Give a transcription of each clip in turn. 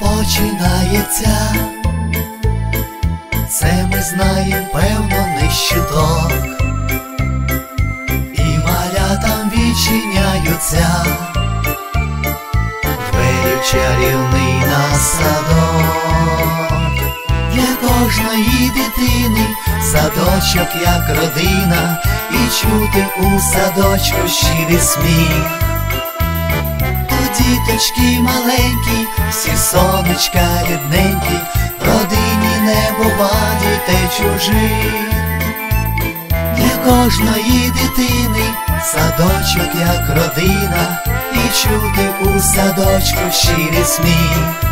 починається, це ми знаєм, певно, не щиток, і малятам відчиняються, двері чарівний на садок, для кожної дитини садочок як родина, і чути у садочку щирий сміх діточки маленькі, всі сонечка рідненькі, родині не бува дітей чужих. Для кожної дитини садочок як родина, і чути у садочку щирий сміх.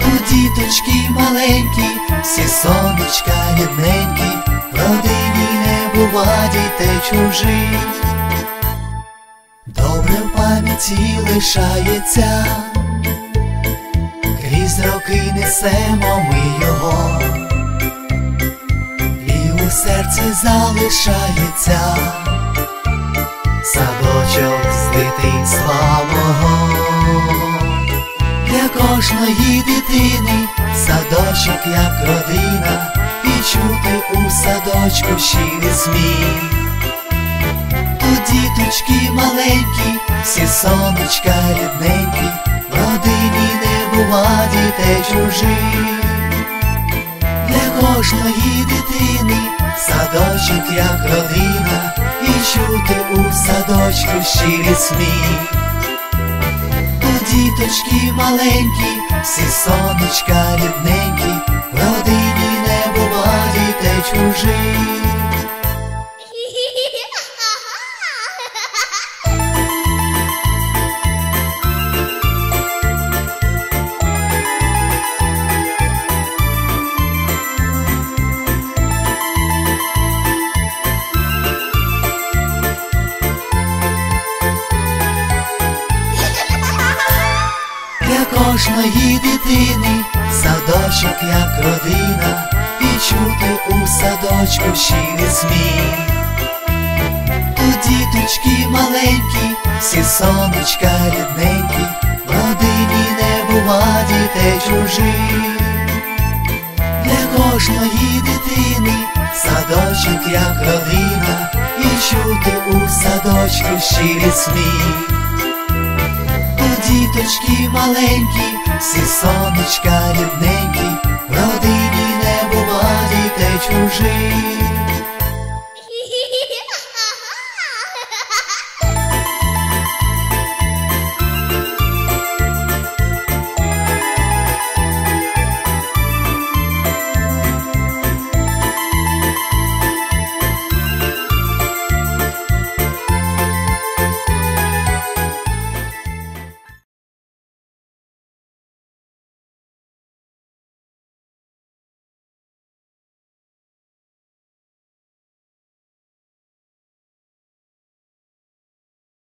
Тут діточки маленькі, всі сонечка рідненькі, в родині не бува дітей чужих пам'яті лишається, крізь роки несемо ми його, і у серці залишається садочок з дитинства мого, для кожної дитини садочок як родина, і чути у садочку щирий сміх діточки маленькі, всі сонечка рідненькі, в родині не бува дітей чужих. Для кожної дитини садочок як родина, і чути у садочку щирий сміх. Діточки маленькі, всі сонечка кожної дитини садочок як родина, і чути у садочку щирий сміх. Тут діточки маленькі, всі сонечка рідненькі, в родині не бува дітей чужих. Для кожної дитини садочок як родина, і чути у садочку щирий сміх діточки маленькі, всі сонечка рідненькі, родині не бува дітей чужих.